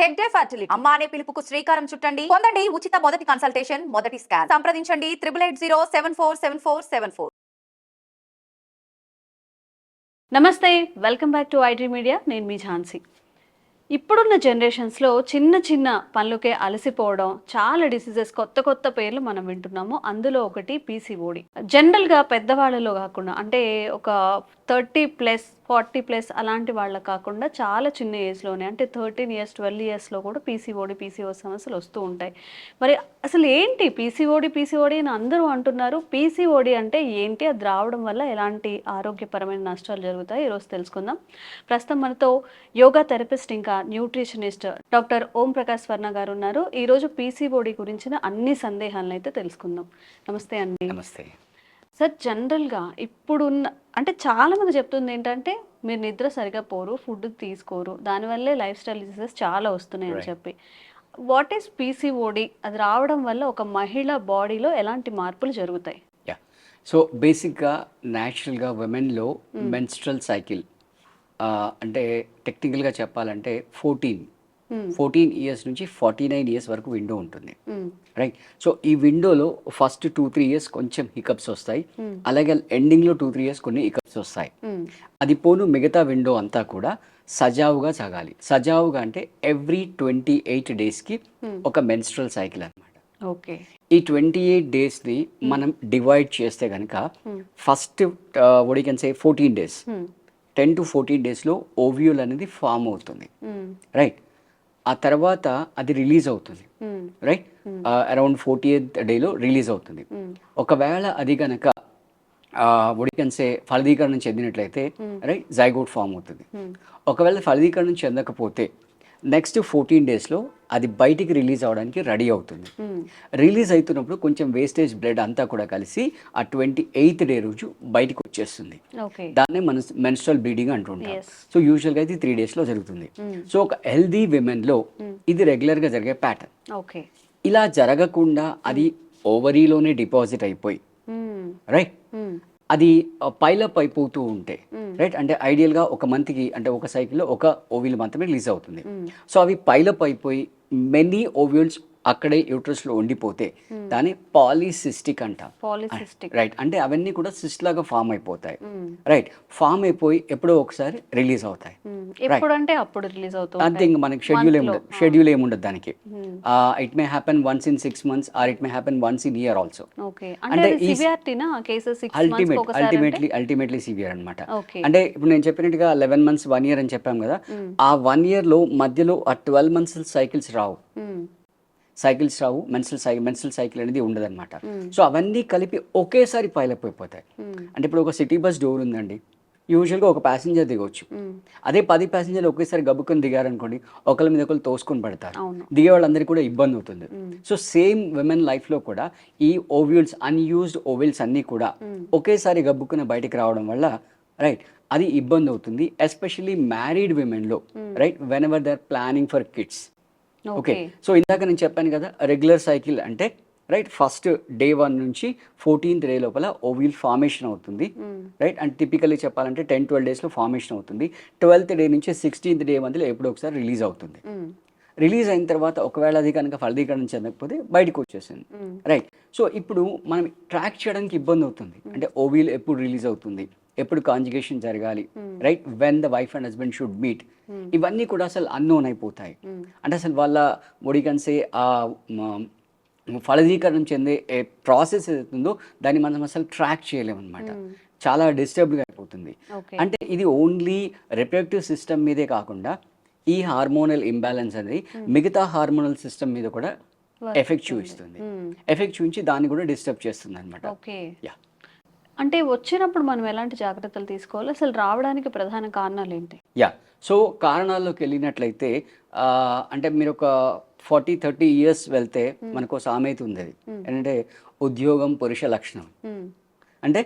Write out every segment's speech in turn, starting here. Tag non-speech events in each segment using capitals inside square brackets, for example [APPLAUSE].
Hegde fertility అమ్మ అనే పిలుపుకు శ్రీకారం చుట్టండి. పొందండి ఉచిత మొదటి కన్సల్టేషన్ మొదటి స్కాన్ సంప్రదించండి triple eight zero seven four seven four seven four నమస్తే welcome back to IT media నేను మీ ఝాన్సీ. ఇప్పుడున్న జనరేషన్స్లో చిన్న చిన్న పనులకే అలసిపోవడం చాలా డిసీజెస్ కొత్త కొత్త పేర్లు మనం వింటున్నాము. అందులో ఒకటి పీసీఓడి జనరల్గా పెద్దవాళ్ళలో కాకుండా అంటే ఒక థర్టీ ప్లస్ ఫార్టీ ప్లస్ అలాంటి వాళ్ళ కాకుండా చాలా చిన్న ఏజ్లోనే అంటే థర్టీన్ ఇయర్స్ ట్వెల్వ్ ఇయర్స్లో కూడా పీసీఓడి పీసీఓ సమస్యలు వస్తూ ఉంటాయి. మరి అసలు ఏంటి పీసీఓడి పీసీఓడి అని అందరూ అంటున్నారు? పీసీఓడి అంటే ఏంటి? అది రావడం వల్ల ఎలాంటి ఆరోగ్యపరమైన నష్టాలు జరుగుతాయి? ఈరోజు తెలుసుకుందాం. ప్రస్తుతం మనతో యోగా థెరపిస్ట్ ఇంకా న్యూట్రిషనిస్ట్ డాక్టర్ ఓం ప్రకాష్ వర్ణ గారు ఉన్నారు. ఈరోజు పీసీఓడి గురించిన అన్ని సందేహాలను అయితే తెలుసుకుందాం. నమస్తే అండి. నమస్తే. సార్ జనరల్గా ఇప్పుడున్న అంటే చాలా మంది చెప్తుంది ఏంటంటే మీరు నిద్ర సరిగా పోరు ఫుడ్ తీసుకోరు. దానివల్లే లైఫ్ స్టైల్ డిసీజెస్ చాలా వస్తున్నాయి అని. చెప్పి. What is PCOD? అది రావడం వల్ల ఒక మహిళ బాడీలో ఎలాంటి మార్పులు జరుగుతాయి? సో బేసిక్గా న్యాచురల్గా ఉమెన్లో మెన్స్ట్రల్ సైకిల్ అంటే టెక్నికల్గా చెప్పాలంటే ఫోర్టీన్ ఫోర్టీన్ ఇయర్స్ నుంచి ఫార్టీ నైన్ ఇయర్స్ వరకు విండో ఉంటుంది. రైట్ సో ఈ విండోలో ఫస్ట్ టూ త్రీ ఇయర్స్ కొంచెం హికప్స్ వస్తాయి. అలాగే ఎండింగ్లో టూ త్రీ ఇయర్స్ కొన్ని హికప్స్ వస్తాయి. అది పోను మిగతా విండో అంతా కూడా సజావుగా సాగాలి. సజావుగా అంటే ఎవ్రీ ట్వంటీ ఎయిట్ డేస్కి ఒక మెన్స్ట్రల్ సైకిల్ అన్నమాట. ఓకే. ఈ ట్వంటీ ఎయిట్ డేస్ని మనం డివైడ్ చేస్తే కనుక ఫస్ట్ వడి can say fourteen days. Ten to fourteen డేస్లో ఓవ్యూల్ అనేది ఫామ్ అవుతుంది. రైట్ ఆ తర్వాత అది రిలీజ్ అవుతుంది. రైట్ అరౌండ్ ఫోర్టీ ఎయిత్ డేలో రిలీజ్ అవుతుంది. ఒకవేళ అది కనుక ఉడికన్సే ఫలదీకరణం చెందినట్లయితే రైట్ జైగోట్ ఫామ్ అవుతుంది. ఒకవేళ ఫలదీకరణం చెందకపోతే నెక్స్ట్ ఫోర్టీన్ డేస్లో అది బయటికి రిలీజ్ అవడానికి రెడీ అవుతుంది. రిలీజ్ అవుతున్నప్పుడు కొంచెం వేస్టేజ్ బ్లడ్ అంతా కూడా కలిసి ఆ ట్వంటీ ఎయిత్ డే రోజు బయటికి వచ్చేస్తుంది. దాన్నే మన మెన్స్ట్రల్ బ్లీడింగ్ అంటుంటాం. సో యూజువల్గా ఇది త్రీ డేస్లో జరుగుతుంది. సో ఒక హెల్దీ విమెన్లో ఇది రెగ్యులర్గా జరిగే ప్యాటర్న్. ఓకే. ఇలా జరగకుండా అది ఓవరీలోనే డిపాజిట్ అయిపోయి. రైట్. అది పైలప్ అయిపోతూ ఉంటే రైట్? అంటే ఐడియల్గా ఒక మంత్కి అంటే ఒక సైకిల్లో ఒక ఓవిల్ మాత్రమే రిలీజ్ అవుతుంది. సో అవి పైలప్ అయిపోయి మెనీ ఓవ్యూల్స్ అక్కడే యూట్రస్లో ఉండిపోతే దాన్ని పాలిసిస్టిక్ అంటాం. పాలిసిస్టిక్. రైట్ అంటే అవన్నీ కూడా సిస్ట్ లాగా ఫామ్ అయిపోతాయి. రైట్ ఫామ్ అయిపోయి ఎప్పుడో ఒకసారి రిలీజ్ అవుతాయి. ఎప్పుడంటే అప్పుడు రిలీజ్ అవుతుంది అంతే ఇంకా మనకి షెడ్యూల్ ఏముండదు షెడ్యూల్ ఏముండదు దానికి. It may happen once in six months or it may happen once in year also అంటే అల్టిమేట్ అల్టిమేట్లీ అల్టిమేట్లీ సివియర్ అనమాట అంటే? ఇప్పుడు నేను చెప్పినట్టుగా లెవెన్ మంత్స్ వన్ ఇయర్ అని చెప్పాం కదా. ఆ వన్ ఇయర్లో మధ్యలో ఆ ట్వెల్వ్ మంత్స్ సైకిల్స్ రావు. సైకిల్స్ రావు మెన్సల్ సైకిల్ మెన్సల్ సైకిల్ అనేది ఉండదన్నమాట. సో అవన్నీ కలిపి ఒకేసారి పైలప్ అయిపోతాయి. అంటే ఇప్పుడు ఒక సిటీ బస్ డోర్ ఉందండి. యూజువల్గా ఒక ప్యాసింజర్ దిగవచ్చు అదే పది ప్యాసింజర్లు ఒకేసారి గబుకొని దిగారనుకోండి ఒకరి మీద ఒకరు తోసుకొని పడతారు. దిగే వాళ్ళందరికీ కూడా ఇబ్బంది అవుతుంది. సో సేమ్ విమెన్ లైఫ్లో కూడా ఈ ఓవ్యూల్స్ అన్యూజ్డ్ ఓవిల్స్ అన్నీ కూడా ఒకేసారి గబ్బుకుని బయటికి రావడం వల్ల రైట్ అది ఇబ్బంది అవుతుంది especially married విమెన్లో right whenever they are planning for kids okay so ఇందాక నేను చెప్పాను కదా రెగ్యులర్ సైకిల్ అంటే రైట్ ఫస్ట్ డే వన్ నుంచి ఫోర్టీన్త్ డే లోపల ఓవిల్ ఫార్మేషన్ అవుతుంది. రైట్ అండ్ టిపికల్లీ చెప్పాలంటే టెన్ ట్వెల్వ్ డేస్లో ఫార్మేషన్ అవుతుంది. ట్వెల్త్ డే నుంచి సిక్స్టీన్త్ డే మధ్యలో ఎప్పుడో ఒకసారి రిలీజ్ అవుతుంది. రిలీజ్ అయిన తర్వాత ఒకవేళ అది కనుక ఫలదీకరణ చెందకపోతే బయటకు వచ్చేసింది రైట్ సో ఇప్పుడు మనం ట్రాక్ చేయడానికి ఇబ్బంది అవుతుంది. అంటే ఓవిల్ ఎప్పుడు రిలీజ్ అవుతుంది? ఎప్పుడు కాంజుగేషన్ జరగాలి. Right when the wife and husband should meet ఇవన్నీ కూడా అసలు అన్నోన్ అయిపోతాయి. అంటే అసలు వాళ్ళ ఒడికన్సే ఆ ఫలదీకరణం చెందే ప్రాసెస్ ఏదైతుందో దాన్ని మనం అసలు ట్రాక్ చేయలేము అనమాట చాలా డిస్టర్బ్గా అయిపోతుంది. అంటే ఇది ఓన్లీ రిప్రొడక్టివ్ సిస్టమ్ మీదే కాకుండా ఈ హార్మోనల్ ఇంబ్యాలెన్స్ అనేది మిగతా హార్మోనల్ సిస్టమ్ మీద కూడా ఎఫెక్ట్ చూపిస్తుంది. ఎఫెక్ట్ చూపించి దాన్ని కూడా డిస్టర్బ్ చేస్తుంది అనమాట యా అంటే వచ్చినప్పుడు మనం ఎలాంటి జాగ్రత్తలు తీసుకోవాలి? అసలు రావడానికి ప్రధాన కారణాలు ఏంటి యా. సో కారణాల్లోకి వెళ్ళినట్లయితే అంటే మీరు ఒక ఫార్టీ థర్టీ ఇయర్స్ వెళ్తే మనకు సామెత ఉంది అది ఏంటంటే ఉద్యోగం పురుష లక్షణం. అంటే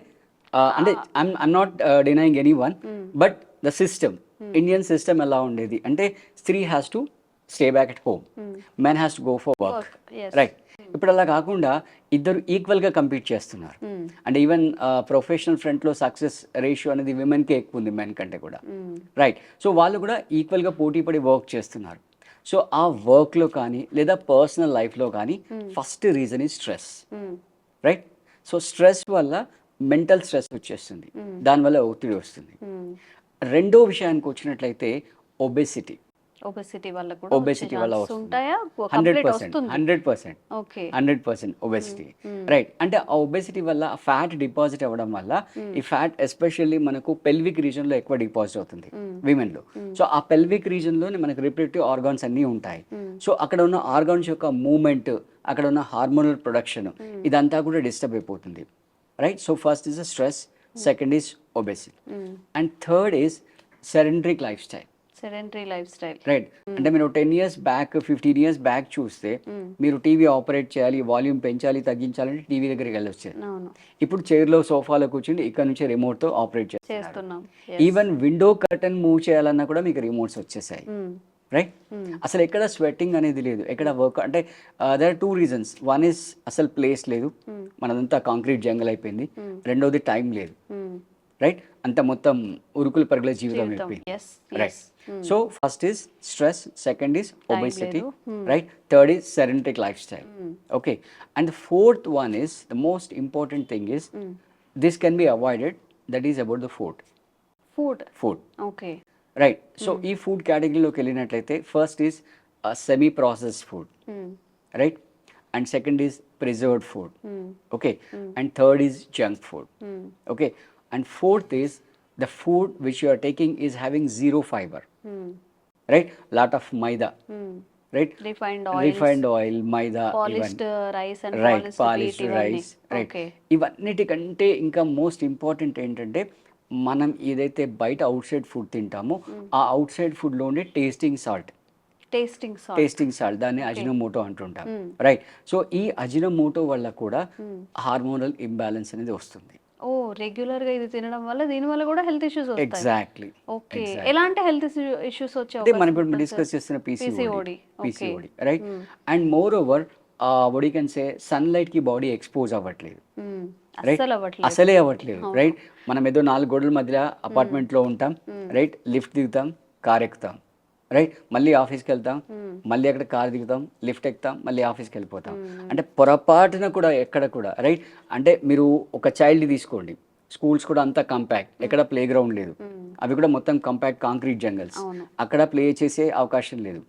అంటే I'm not denying anyone but the system Indian system ఎలా ఉండేది? అంటే స్త్రీ has to stay back at home men has to go for work. Right ఇప్పుడు అలా కాకుండా ఇద్దరు ఈక్వల్గా కంపీట్ చేస్తున్నారు. అంటే ఈవెన్ ప్రొఫెషనల్ ఫ్రంట్లో సక్సెస్ రేషియో అనేది విమెన్కే ఎక్కువ ఉంది మెన్ కంటే కూడా. రైట్ సో వాళ్ళు కూడా ఈక్వల్గా పోటీ పడి వర్క్ చేస్తున్నారు. సో ఆ వర్క్లో కానీ లేదా పర్సనల్ లైఫ్లో కానీ ఫస్ట్ రీజన్ ఈ స్ట్రెస్. రైట్ సో స్ట్రెస్ వల్ల మెంటల్ స్ట్రెస్ వచ్చేస్తుంది. దానివల్ల ఒత్తిడి వస్తుంది. మ్మ్. రెండో విషయానికి వచ్చినట్లయితే ఒబెసిటీ ఒబెసిటీ వల్ల కూడా ఒబెసిటీ వల్ల వచ్చే వస్తుంది. ఉంటాయా? Hundred percent hundred percent okay. Hundred percent obesity right అంటే ఆ ఒబెసిటీ వల్ల ఫ్యాట్ డిపాజిట్ అవ్వడం వల్ల ఈ ఫ్యాట్ ఎస్పెషల్లీ మనకు పెల్విక్ రీజన్లో ఎక్కువ డిపాజిట్ అవుతుంది. విమెన్లో. సో ఆ పెల్విక్ రీజన్లోనే మనకు రిప్రొడక్టివ్ ఆర్గాన్స్ అన్నీ ఉంటాయి. సో అక్కడ ఉన్న ఆర్గాన్స్ యొక్క మూమెంట్ అక్కడ ఉన్న హార్మోనల్ ప్రొడక్షన్ ఇదంతా కూడా డిస్టర్బ్ అయిపోతుంది. Right so first is stress second is obesity and third is sedentary lifestyle sedentary lifestyle right అంటే మీరు ten years back fifteen years back చూస్తే మీరు టీవీ ఆపరేట్ చేయాలి వాల్యూమ్ పెంచాలి తగ్గించాలంటే టీవీ దగ్గరికి వెళ్ళొచ్చారు. అవును. ఇప్పుడు చైర్లో సోఫాలో కూర్చుని ఇక్కడ నుంచి రిమోట్తో ఆపరేట్ చేస్తున్నాం. ఈవెన్ విండో కర్టన్ మూవ్ చేయాలన్నా కూడా మీకు రిమోట్స్ వచ్చేసాయి. రైట్ అసలు ఎక్కడ స్వెట్టింగ్ అనేది లేదు. ఎక్కడ వర్క్ అంటే there are two reasons one is అసలు ప్లేస్ లేదు. మనదంతా కాంక్రీట్ జంగల్ అయిపోయింది. రెండోది టైం లేదు. రైట్ అంత మొత్తం ఉరుకులు పరుగుల జీవితం right so first is stress second is obesity. Right third is sedentary lifestyle okay and the fourth one is the most important thing is this can be avoided that is about the food food food okay right so ఈ food కేటగిరీలోకి వెళ్ళినట్లయితే first is semi processed food right and second is preserved food okay and third is junk food okay. And fourth is the food which you are taking is having zero fiber. Right? Lot of maida. Right? Refined oil refined oil maida rice and right polished polished wheat ఇవన్నీ rice right okay ఇవన్నిటికంటే ఇంకా most important ఏంటంటే మనం ఏదైతే బయట out side food తింటామో ఆ outside ఫుడ్లో ఉండే tasting salt tasting salt tasting salt దాన్ని అజినోమోటో అంటుంటాం. రైట్ సో ఈ అజినోమోటో వల్ల కూడా హార్మోనల్ ఇంబ్యాలెన్స్ అనేది వస్తుంది. రెగ్యులర్గా ఇది తినడం వల్ల దీని వల్ల కూడా హెల్త్ ఇష్యూస్ వస్తాయి. Exactly okay. ఎలాంటి హెల్త్ ఇష్యూస్ వచ్చే అదే మనం ఇప్పుడు డిస్కస్ చేస్తున్న PCOD. PCOD right and moreover body can say సన్లైట్కి body expose అవ్వట్లేదు. రైట్ అవ్వట్లేదు. అసలే అవ్వట్లేదు రైట్ మనం ఏదో నాలుగు గోడల మధ్య అపార్ట్మెంట్లో ఉంటాం రైట్ లిఫ్ట్ దిగుతాం కార్ ఎక్కుతాం రైట్ మళ్ళీ ఆఫీస్కి వెళ్తాం మళ్ళీ అక్కడ కార్ దిగుతాం లిఫ్ట్ ఎక్కుతాం మళ్ళీ ఆఫీస్కి వెళ్ళిపోతాం అంటే పొరపాటున కూడా ఎక్కడ కూడా రైట్ అంటే మీరు ఒక చైల్డ్ తీసుకోండి. స్కూల్స్ కూడా అంతా కంపాక్ట్ ఎక్కడ ప్లే గ్రౌండ్ లేదు అవి కూడా మొత్తం కంపాక్ట్ కాంక్రీట్ జంగల్స్. అక్కడ ప్లే చేసే అవకాశం లేదు.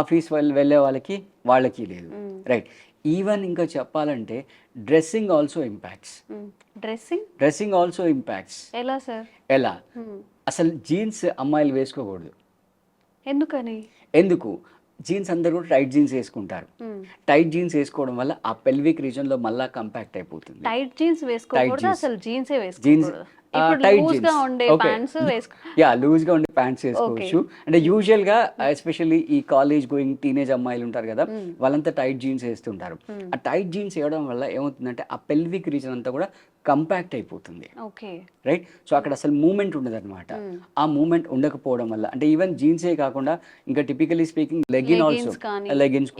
ఆఫీస్ వాళ్ళు వెళ్ళే వాళ్ళకి వాళ్ళకి లేదు. రైట్ ఈవెన్ ఇంకా చెప్పాలంటే dressing also impacts dressing dressing also impacts ఎలా సార్ ఎలా? అసలు జీన్స్ అమ్మాయిలు వేసుకోకూడదు. ఎందుకని? ఎందుకు? జీన్స్ అందరూ కూడా టైట్ జీన్స్ వేసుకుంటారు. టైట్ జీన్స్ వేసుకోవడం వల్ల ఆ పెల్విక్ రీజన్లో మళ్ళా కంపాక్ట్ అయిపోతుంది. టైట్ జీన్స్ వేసుకోకూడదు jeans. అసలు జీన్సే జీన్స్ ఉండే ప్యాంట్స్ యా లూజ్గా ఉండే ప్యాంట్స్ వేసుకోవచ్చు. అంటే యూజువల్గా ఎస్పెషల్లీ ఈ కాలేజ్ గోయింగ్ టీనేజ్ అమ్మాయిలు ఉంటారు కదా వాళ్ళంతా టైట్ జీన్స్ వేస్తుంటారు. ఆ టైట్ జీన్స్ వేయడం వల్ల ఏమవుతుందంటే ఆ పెల్విక్ రీజన్ అంతా కూడా కంపాక్ట్ అయిపోతుంది. ఓకే. రైట్? సో అక్కడ అసలు మూమెంట్ ఉండదు అనమాట ఆ మూమెంట్ ఉండకపోవడం వల్ల అంటే ఈవెన్ జీన్సే కాకుండా ఇంకా typically speaking legging also leggings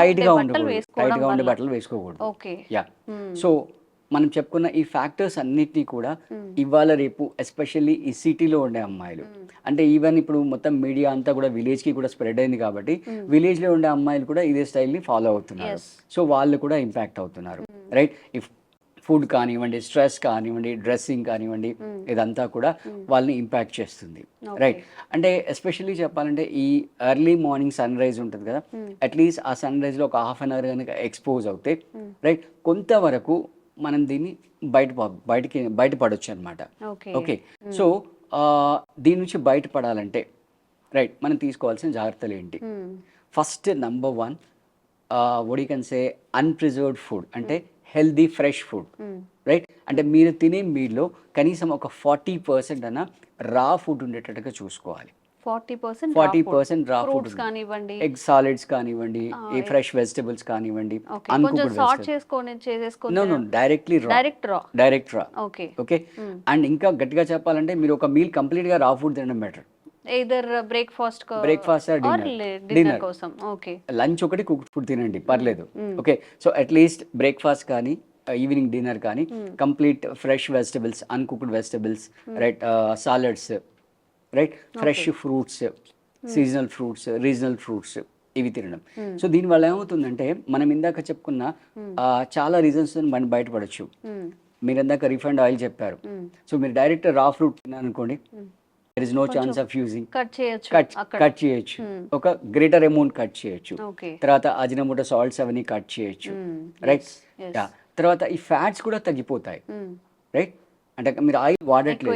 టైట్గా ఉండకూడదు. టైట్గా ఉండే బట్టలు వేసుకోకూడదు. యా. సో మనం చెప్పుకున్న ఈ ఫ్యాక్టర్స్ అన్నిటినీ కూడా ఇవాళ రేపు ఎస్పెషల్లీ ఈ సిటీలో ఉండే అమ్మాయిలు. అంటే ఈవెన్ ఇప్పుడు మొత్తం మీడియా అంతా కూడా విలేజ్కి కూడా స్ప్రెడ్ అయింది కాబట్టి విలేజ్లో ఉండే అమ్మాయిలు కూడా ఇదే స్టైల్ని ఫాలో అవుతున్నారు. సో వాళ్ళు కూడా ఇంపాక్ట్ అవుతున్నారు. రైట్? ఇఫ్ ఫుడ్ కానివ్వండి స్ట్రెస్ కానివ్వండి డ్రెస్సింగ్ కానివ్వండి ఇదంతా కూడా వాళ్ళని ఇంపాక్ట్ చేస్తుంది. రైట్ అంటే ఎస్పెషల్లీ చెప్పాలంటే ఈ ఎర్లీ మార్నింగ్ సన్ రైజ్ ఉంటుంది కదా అట్లీస్ట్ ఆ సన్ రైజ్లో ఒక హాఫ్ అన్ అవర్ కనుక ఎక్స్పోజ్ అవుతే రైట్ కొంతవరకు మనం దీన్ని బయట బయటికి బయటపడవచ్చు అనమాట ఓకే. సో దీని నుంచి బయటపడాలంటే రైట్ మనం తీసుకోవాల్సిన జాగ్రత్తలు ఏంటి? First number one what I can say unpreserved food అంటే హెల్దీ ఫ్రెష్ ఫుడ్. రైట్? అంటే మీరు తినే మీల్లో కనీసం ఒక ఫార్టీ పర్సెంట్ అన్న రా ఫుడ్ ఉండేటట్టుగా చూసుకోవాలి. Forty percent forty percent raw food కానివ్వండి. ఎగ్ సాలిడ్స్ కానివ్వండి ఈ ఫ్రెష్ వెజిటబుల్స్ కానివ్వండి directly direct raw. Direct raw. Okay. Okay? And ఇంకా గట్టిగా చెప్పాలంటే మీరు ఒక మీల్ కంప్లీట్గా రా ఫుడ్ తినడం better. Either breakfast dinner? Dinner. కోసం ఓకే లంచ్ ఒకటి కుక్ ఫుడ్ తినండి. పర్లేదు. Okay so at least breakfast కానీ ఈవినింగ్ డిన్నర్ కానీ complete fresh vegetables uncooked vegetables right salads right fresh fruits seasonal fruits regional fruits ఇవి తినడం. So దీనివల్ల ఏమవుతుందంటే మనం ఇందాక చెప్పుకున్న ఆ, చాలా రీజన్స్ మనం బయటపడచ్చు. మీరు ఇందాక రిఫైండ్ ఆయిల్ చెప్పారు. సో మీరు direct raw fruit తిన్నారనుకోండి there is no chance of using cut చేయొచ్చు కట్ చేయొచ్చు. ఒక గ్రేటర్ అమౌంట్ కట్ చేయొచ్చు. తర్వాత అజినమోటో సాల్ట్స్ అవన్నీ కట్ చేయొచ్చు. రైట్. యా తర్వాత ఈ ఫ్యాట్స్ కూడా తగ్గిపోతాయి. రైట్ అంటే మీరు ఆయిల్ వాడట్లేదు.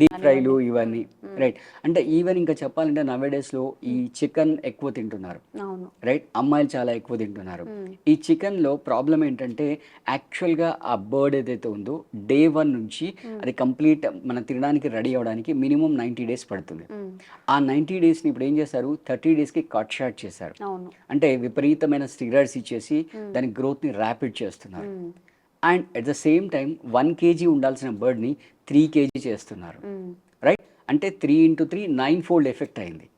డీప్ ఫ్రైలు ఇవన్నీ. రైట్ అంటే ఈవెన్ ఇంకా చెప్పాలంటే నవే లో ఈ చికెన్ ఎక్కువ తింటున్నారు. రైట్ అమ్మాయిలు చాలా ఎక్కువ తింటున్నారు. ఈ చికెన్లో ప్రాబ్లం ఏంటంటే యాక్చువల్గా ఆ బర్డ్ ఏదైతే ఉందో డే వన్ నుంచి అది కంప్లీట్ మనం తినడానికి రెడీ అవ్వడానికి మినిమం నైంటీ డేస్ పడుతుంది. ఆ నైంటీ డేస్ని ఇప్పుడు ఏం చేశారు? థర్టీ డేస్కి కట్ షార్ట్ చేశారు. అంటే విపరీతమైన స్టీరాయిడ్స్ ఇచ్చేసి దాని గ్రోత్ని ర్యాపిడ్ చేస్తున్నారు. And at the same time one KG ఉండాల్సిన బర్డ్ని త్రీ కేజీ చేస్తున్నారు. మ్మ్. రైట్? అంటే three into three nine fold effect అయింది.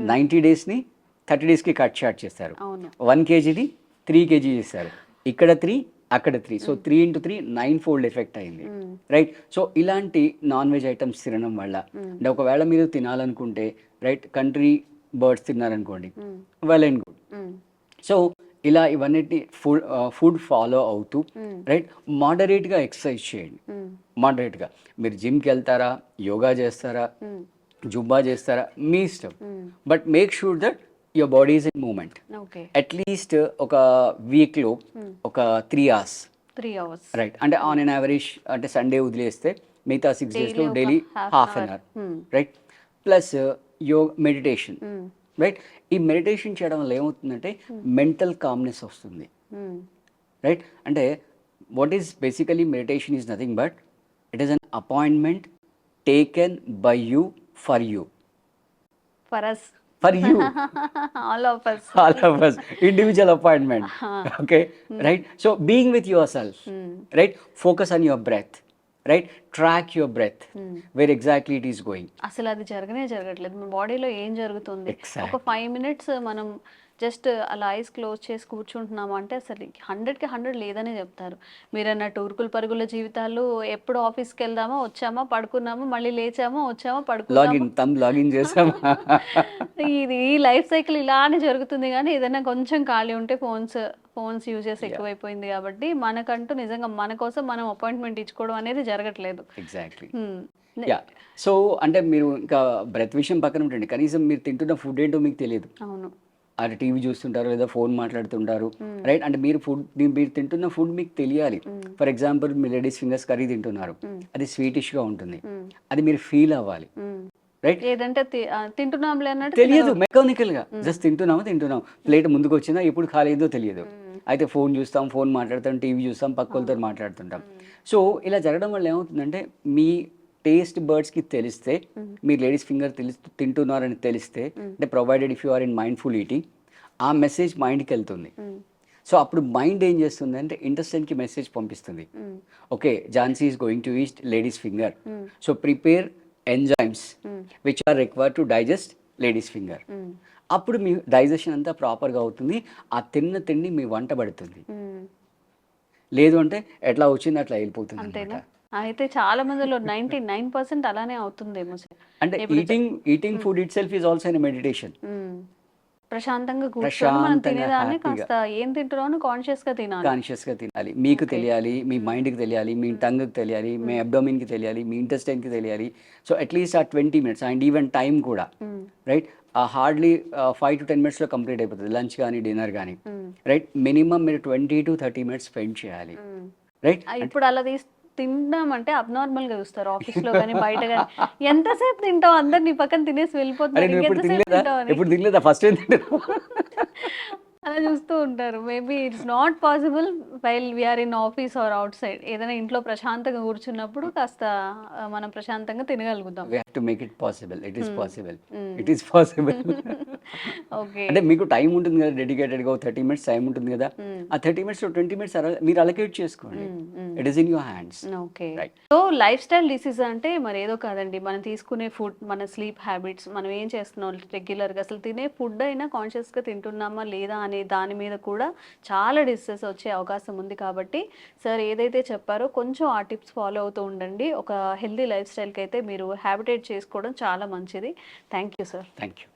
నైంటీ డేస్ని థర్టీ డేస్కి కట్ షార్ట్ అవును. వన్ కేజీని త్రీ కేజీ చేశారు. ఇక్కడ త్రీ అక్కడ three. So three into three nine fold effect అయింది. రైట్? సో ఇలాంటి నాన్ వెజ్ ఐటమ్స్ తినడం వల్ల అంటే ఒకవేళ మీరు తినాలనుకుంటే right? Country birds తిన్నారనుకోండి. Well and good. So ఇలా ఇవన్నిటి ఫుడ్ ఫుడ్ ఫాలో అవుతూ రైట్ మోడరేట్గా ఎక్సర్సైజ్ చేయండి. మోడరేట్గా మీరు జిమ్కి వెళ్తారా? యోగా చేస్తారా? జుంబా చేస్తారా? మీ ఇష్టం. But make sure that your body is in movement at least ఒక వీక్లో ఒక three hours three hours right అంటే ఆన్ అన్ యావరేజ్ అంటే సండే వదిలేస్తే మిగతా సిక్స్ డేస్లో daily half an. Hour. Right plus yoga meditation right ఈ మెడిటేషన్ చేయడం వల్ల ఏమవుతుందంటే మెంటల్ కామ్నెస్ వస్తుంది. రైట్ అంటే what is basically meditation is nothing but it is an appointment taken by you for you for us for you all of us all of us. Individual appointment. Okay? Right? So being with yourself. Right? Focus on your breath. Right track your breath where exactly it is going అసలు అది జరగనే జరగట్లేదు. మన బాడీలో ఏం జరుగుతుంది? ఒక five minutes మనం జస్ట్ అలా ఐస్ క్లోజ్ చేసి కూర్చుంటున్నాము అంటే అసలు హండ్రెడ్కి హండ్రెడ్ లేదనే చెప్తారు. మీరు అన్నట్టు ఉరుకులు పరుగుల జీవితాలు ఎప్పుడు ఆఫీస్కి వెళ్దామా వచ్చామా పడుకున్నామా మళ్ళీ లేచామా వచ్చామా పడుకున్నామా? లాగిన్ ఇది ఈ లైఫ్ సైకిల్ ఇలానే జరుగుతుంది కానీ ఏదైనా కొంచెం ఖాళీ ఉంటే ఫోన్స్ ఫోన్స్ యూజెస్ ఎక్కువైపోయింది కాబట్టి మనకంటూ నిజంగా మన కోసం మనం అపాయింట్మెంట్ ఇచ్చుకోవడం అనేది జరగట్లేదు. Exactly Hmm. యా సో అంటే మీరు ఇంకా బ్రెత్ విషయం పక్కన ఉండండి కనీసం మీరు తింటున్న ఫుడ్ ఏంటో మీకు తెలియదు. అవును. అటు టీవీ చూస్తుంటారు లేదా ఫోన్ మాట్లాడుతుంటారు రైట్ అంటే మీరు ఫుడ్ మీరు తింటున్న ఫుడ్ మీకు తెలియాలి. ఫర్ ఎగ్జాంపుల్ మీరు లేడీస్ ఫింగర్స్ కర్రీ తింటున్నారు. అది స్వీటిష్గా ఉంటుంది. అది మీరు ఫీల్ అవ్వాలి. రైట్ ఏదంటే తింటున్నాంలే అన్నట్టు తెలియదు. మెకానికల్గా. జస్ట్ తింటున్నాము తింటున్నాం ప్లేట్ ముందుకు వచ్చిందా ఎప్పుడు ఖాళీ అయిందో తెలియదు. అయితే ఫోన్ చూస్తాం ఫోన్ మాట్లాడతాం టీవీ చూస్తాం పక్క వాళ్ళతో మాట్లాడుతుంటాం. సో ఇలా జరగడం వల్ల ఏమవుతుందంటే మీ టేస్ట్ బర్డ్స్కి తెలిస్తే మీరు లేడీస్ ఫింగర్ తెలిసి తింటున్నారని తెలిస్తే అంటే provided if you are in mindful eating ఆ మెసేజ్ మైండ్కి వెళ్తుంది. సో అప్పుడు మైండ్ ఏం చేస్తుంది అంటే ఇంటెస్టైన్కి మెసేజ్ పంపిస్తుంది. Okay Jhansi is going to eat ladies finger. So prepare enzymes which are require to digest ladies finger. అప్పుడు మీ డైజెషన్ అంతా ప్రాపర్గా అవుతుంది ఆ తిన్న తిండి మీ వంట పడుతుంది. లేదు అంటే ఎట్లా వచ్చింది అట్లా వెళ్ళిపోతుంది. అయితే చాలా మందిలో నైన్టీ నైన్ పర్సెంట్ అలానే అవుతుందేమో సార్. అంటే eating eating food itself is also meditation. ప్రశాంతంగా కూర్చొని మనం తినేదాన్ని. కాస్త ఏం తింటున్నామో కాన్షియస్గా తినాలి. కాన్షియస్గా తినాలి. మీకు తెలియాలి మీ మైండ్కి తెలియాలి మీ టంగ్కి తెలియాలి మీ అబ్డోమిన్కి తెలియాలి మీ ఇంటెస్టైన్కి తెలియాలి. సో అట్లీస్ట్ ఆ twenty minutes and even time కూడా. Right hardly five to ten మినిట్స్లో కంప్లీట్ అయిపోతుంది. లంచ్ కానీ డిన్నర్ కానీ రైట్ మినిమం మీరు twenty to thirty minutes spend చేయాలి. రైట్ ఆ, ఇప్పుడు అలా తిందామంటే అబ్నార్మల్గా చూస్తారు ఆఫీస్లో కానీ బయట కానీ ఎంతసేపు తింటావు? అందరు నీ పక్కన తినేసి వెళ్ళిపోతున్నారు. ఇంకెంతసేపు తినలేదా? తింటావు అని. ఎప్పుడు తినలేదా? ఫస్ట్ [LAUGHS] అలా చూస్తూ ఉంటారు. Maybe it's not possible while we are in office or outside ఏదైనా ఇంట్లో ప్రశాంతంగా కూర్చున్నప్పుడు కాస్త ఆ, మనం ప్రశాంతంగా తినగలుగుతాం. We to make it possible it is possible it is possible okay అంటే మీకు టైం ఉంటుంది కదా డెడికేటెడ్గా థర్టీ మినిట్స్ టైం ఉంటుంది కదా. ఆ థర్టీ మినిట్స్ ట్వంటీ మినిట్స్ మీరు అలకేట్ చేసుకోండి. It is in your hands okay. So lifestyle disease అంటే మరి ఏదో కాదండి. మనం తీసుకునే ఫుడ్ మన స్లీప్ హ్యాబిట్స్ మనం ఏం చేస్తున్నాం? రెగ్యులర్గా అసలు తినే ఫుడ్ అయినా కాన్షియస్గా తింటున్నామా లేదా కానీ దాని మీద కూడా చాలా డిసెస్ వచ్చే అవకాశం ఉంది కాబట్టి సార్ ఏదైతే చెప్పారో కొంచెం ఆ టిప్స్ ఫాలో అవుతూ ఉండండి. ఒక హెల్దీ లైఫ్ స్టైల్కి అయితే మీరు హ్యాబిటేట్ చేసుకోవడం చాలా మంచిది. Thank you sir. Thank you.